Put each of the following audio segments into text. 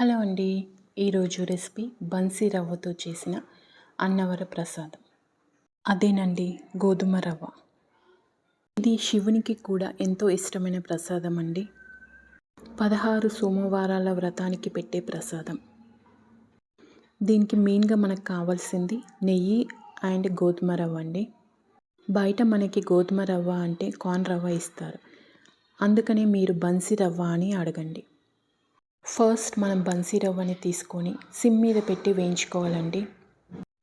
Hello అండి. ఈరోజు recipe బన్సీ రవ్వతో చేసిన అన్నవర ప్రసాదం. అదేనండి గోధుమ రవ్వ. ఇది శివునికి కూడా ఎంతో ఇష్టమైన ప్రసాదం అండి. పదహారు సోమవారాల వ్రతానికి పెట్టే ప్రసాదం. దీనికి మెయిన్గా మనకు కావాల్సింది నెయ్యి అండ్ గోధుమ రవ్వ అండి. బయట మనకి గోధుమ రవ్వ అంటే కార్న్ రవ్వ ఇస్తారు. అందుకనే మీరు బన్సీ రవ్వ అని అడగండి. ఫస్ట్ మనం బన్సీ రవ్వని తీసుకొని సిమ్ మీద పెట్టి వేయించుకోవాలండి.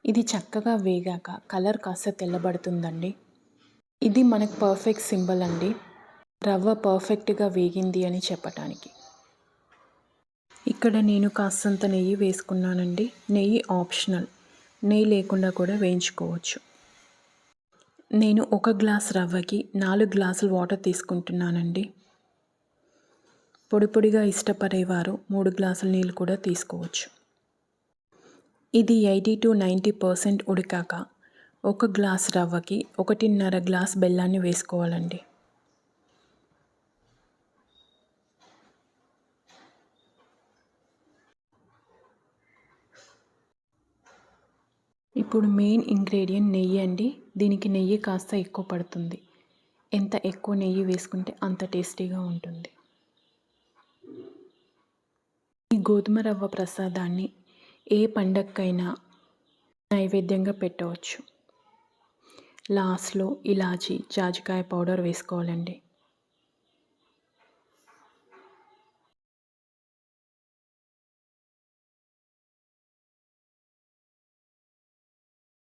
ఇది చక్కగా వేగాక కలర్ కాస్త తెల్లబడుతుందండి. ఇది మనకు పర్ఫెక్ట్ సింబల్ అండి. రవ్వ పర్ఫెక్ట్గా వేగింది అని చెప్పటానికి. ఇక్కడ నేను కాస్తంత నెయ్యి వేసుకున్నానండి. నెయ్యి ఆప్షనల్ నెయ్యి లేకుండా కూడా వేయించుకోవచ్చు. నేను ఒక గ్లాస్ రవ్వకి నాలుగు గ్లాసులు వాటర్ తీసుకుంటున్నానండి. పొడి పొడిగా ఇష్టపడేవారు. మూడు గ్లాసుల నీళ్ళు కూడా తీసుకోవచ్చు. ఇది ఎయిటీ టు నైంటీ పర్సెంట్ ఉడికాక ఒక గ్లాస్ రవ్వకి ఒకటిన్నర గ్లాస్ బెల్లాన్ని వేసుకోవాలండి. ఇప్పుడు మెయిన్ ఇంగ్రీడియంట్ నెయ్యి అండి. దీనికి నెయ్యి కాస్త ఎక్కువ పడుతుంది. ఎంత ఎక్కువ నెయ్యి వేసుకుంటే అంత టేస్టీగా ఉంటుంది. గోధుమ రవ్వ ప్రసాదాన్ని ఏ పండక్కైనా నైవేద్యంగా పెట్టవచ్చు. లాస్ట్లో ఇలాచి జాజికాయ పౌడర్ వేసుకోవాలండి.